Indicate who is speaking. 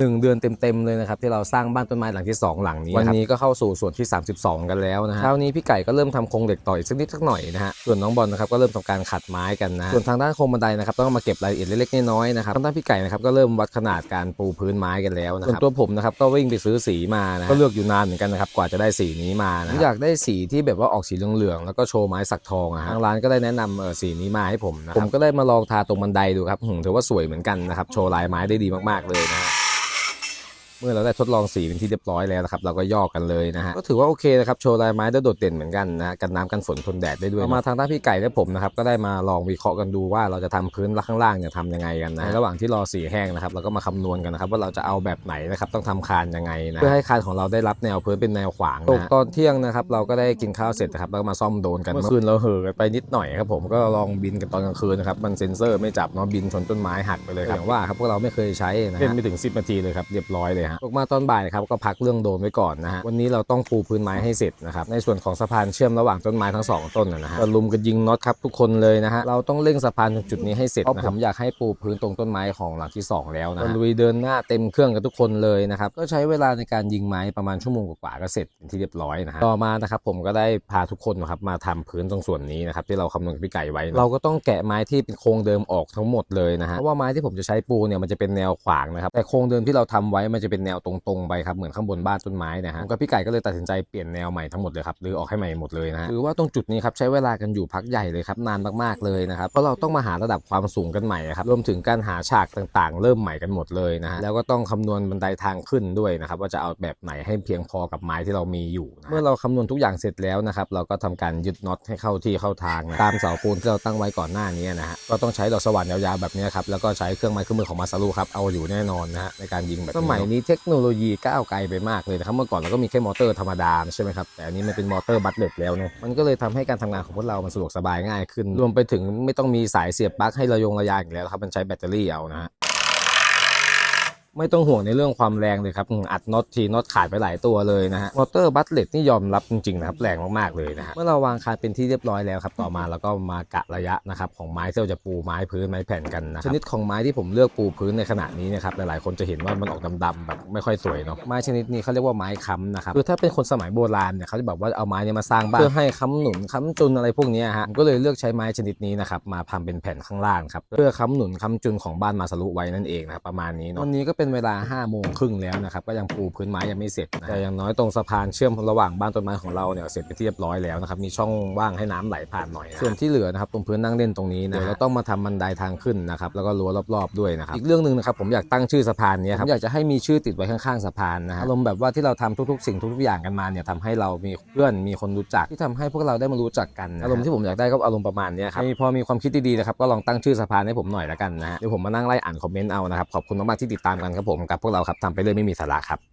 Speaker 1: 1เดือนเต็มๆเลยนะครับที่เราสร้างบ้านต้นไม้หลังที่ 2 หลังนี้วันนี้ก็เข้าสู่ส่วนที่ 32 กันแล้วนะฮะเช้านี้พี่ไก่ก็เริ่มทำโครงเหล็กต่ออีกสักนิดสักหน่อยนะฮะส่วนน้องบอลนะครับก็เริ่มทำการขัดไม้กันนะส่วนทางด้านโครงบันไดนะครับต้องมาเก็บรายละเอียดเล็กๆน้อยๆนะครับทางด้านพี่ไก่นะครับก็เริ่มวัดขนาดการปูพื้นไม้กันแล้วนะครับส่วนตัวผมนะครับก็วิ่งไปซื้อสีมานะก็เลือกอยู่นานเหมือนกันนะครับกว่าจะได้สีนี้มานะอยากได้สีที่แบบว่าออกสีเหลืองๆแล้วก็โชว์ไม้สักทองอะฮะทางร้านก็ได้แนะนำเออสีนี้มาให้ผมนะผมก็ได้มาลองทาตรงบันไดดูครับหืมถือว่าสวยเหมือนกันนะครับโชว์ลายไม้ได้ดีมากๆเลยนะฮะ เมื่อเราได้ทดลองสีเป็นที่เรียบร้อยแล้วนะครับเราก็ย่อกันเลยนะฮะก็ถือว่าโอเคนะครับโชว์ลายไม้ได้โดดเด่นเหมือนกันนะฮะกันน้ำกันฝนทนแดดได้ด้วยมาทางด้านพี่ไก่และผมนะครับก็ได้มาลองวิเคราะห์กันดูว่าเราจะทำพื้นข้างล่างเนี่ยทำยังไงกันนะระหว่างที่รอสีแห้งนะครับเราก็มาคำนวณกันนะครับว่าเราจะเอาแบบไหนนะครับต้องทำคานยังไงนะเพื่อให้คานของเราได้รับแนวพื้นเป็นแนวขวางตกตอนเที่ยงนะครับเราก็ได้กินข้าวเสร็จนะครับแล้วก็มาซ่อมโดรนกันเมื่อคืนเราเห่อกันไปนิดหน่อยครับผมก็ลองบินกันตอนกลางคืนนะครับมันเซ็นเซอร์ไม่จับเนาะบินชนต้นไม้หักไปเลยครับอย่างว่าครับพวกเราไม่เคยใช้นะฮะเล่นไม่ถึง 10นาทีเลยครับเรียบร้อยเลยฮะตกมาตอนบ่ายครับก็พักเรื่องโดรนไว้ก่อนนะฮะวันนี้เราต้องปูพื้นไม้ให้เสร็จนะครับในส่วนของสะพานเชื่อมระหว่างต้นไม้ทั้งสองต้นนะฮะก็ลุมกันยิงน็อตครับทุกคนเลยนะฮะเราต้องเร่งสะพานตรงจุดนี้ให้เสร็จนะครับผมอยากให้ปูพื้นตรงต้นไม้ของหลังที่สองแล้วนะฮะลุยเดินหน้าเต็มเครื่องกันทุกคนเลยนะครับก็ใช้เวลาในการยิงไม้ประมาณชั่วโมงกว่าๆก็เสร็จเป็นที่เรียบร้อยนะฮะต่อมานะครับผมก็ได้พาทุกคนนะครับมาทำพื้นตรงส่วนนี้นะครับที่เราคำนวณกับพี่ไก่ไว้นะเราก็ต้องแกะไม้ที่เป็นโครงเดิมออกทั้งหมดเลยนะฮะเพราะว่าไม้ที่ผมจะใช้ปูเนี่ยมันจะเป็นแนวขวางนะครับแต่โครงเดิมที่เราทำไว้มันจะเป็นแนวตรงๆไปครับเหมือนข้างบนบ้านต้นไม้นะฮะผมกับพี่ไก่ก็เลยตัดสินใจเปลี่ยนแนวใหม่ทั้งหมดเลยครับหรือออกให้ใหม่หมดเลยนะฮะหรือว่าตรงจุดนี้ครับใช้เวลากันอยู่พักใหญ่เลยครับนานมากๆเลยนะครับเพราะเราต้องมาหาระดับความสูงกันใหม่ครับรวมถึงการหาฉากต่างๆ เริ่มใหม่กันหมดเลยนะฮะแล้วก็ต้องคำนวณบันไดทางขึ้นด้วยนะครับว่าจะเอาแบบไหนให้เพียงพอกับไม้ที่เรามีอยู่นะเมื่อเราคำนวณทุกอย่างเสร็จแล้วนะครับเราก็ทำการยึดน็อตให้เข้าที่เข้าทางนะตามเสาปูนที่เราตั้งไว้ก่อนหน้านี้นะฮะก็ต้องใช้ดอกสว่านยาวๆแบบนี้ครับแล้วก็ใช้เครื่องไม้เครื่องมือของมาซารุครับเอาอยู่แน่นอนนะฮะในการยิงแบบนี้สมัยนี้เทคโนโลยีก้าวไกลไปมากเลยนะครับ เมื่อก่อนเราก็มีแค่มอเตอร์ธรรมดาใช่ไหมครับ แต่อันนี้มันเป็นมอเตอร์บัตเลตแล้วเนี่ยมันก็เลยทำให้การทำงานของพวกเรา มันสะดวกสบายง่ายขึ้น รวมไปถึงไม่ต้องมีสายเสียบปลั๊กให้ระยงระยางอีกแล้วครับ มันใช้แบตเตอรี่เอานะฮะ ไม่ต้องห่วงในเรื่องความแรงเลยครับ อัดน็อตทีน็อตขาดไปหลายตัวเลยนะฮะ มอเตอร์บัตเลตนี่ยอมรับจริงๆนะครับ แรงมากๆเลยนะฮะ เมื่อเราวางคานเป็นที่เรียบร้อยแล้วครับ ต่อมาเราก็มากะระยะนะครับของไม้ที่เราจะปูไม้พื้นไม้แผ่นกันนะชนิดของไม้ที่ผมเลือกปูพื้นในขณะนี้นะครับหลายๆคนจะเห็นว่ามันออกดำๆแบบไม่ค่อยสวยเนาะ ไม้ชนิดนี้เขาเรียกว่าไม้ค้ำนะครับ คือถ้าเป็นคนสมัยโบราณเนี่ยเขาจะแบบว่าเอาไม้เนี่ยมาสร้างบ้านเพื่อให้ค้ำหนุนค้ำจุนอะไรพวกนี้ฮะ ก็เลยเลือกใช้ไม้ชนิดนี้นะครับมาทำเป็นแผ่นข้างล่างครับเพื่อค้ำหนุนค้ำจุนของบ้านมาสรุไว้นั่นเองนะครับประมาณนี้เนาะวันนี้ก็เป็นเวลา5โมงครึ่งแล้วนะครับก็ยังปูพื้นไม้ยังไม่เสร็จนะแต่อย่างน้อยตรงสะพานเชื่อมระหว่างบ้านต้นไม้ของเราเนี่ยเสร็จไปนที่เรียบร้อยแล้วนะครับมีช่องว่างให้น้ำไหลผ่านหน่อยนะส่วนที่เหลือนะครับตรงพื้นนั่งเล่นตรงนี้นะเดี๋ยวเราต้องมาทำบันไดทางขึ้นนะครับแล้วก็รั้วรอบๆด้วยนะครับอีกเรื่องหนึ่งนะครับผมอยากตั้งชื่อสะพานเนี้ครับผมอยากจะให้มีชื่อติดไว้ข้างๆสะพานนะฮะอารมณ์แบบว่าที่เราทำทุกๆ สิ่งทุกๆอย่างกันมาเนี่ยทำให้เรามีเพื่อนมีคนรู้จักที่ทำให้พวกเราได้มารู้จักกันนะอารมณ์ที่ผมอยากได้ก็อารมณ์ประมาณเนี้ยครับมีพอมีความคิดดีๆนะครับก็ลองตั้งชื่อสะพานให้ผมหน่อยละกันนะฮะเดี๋ยวผมมานั่งไล่อ่านคอมเมนต์เอานะครับขอบคุณมากๆที่ติดตามกันครับผมกับพวกเราครับทำไปเรื่อยไม่มีสาระครับ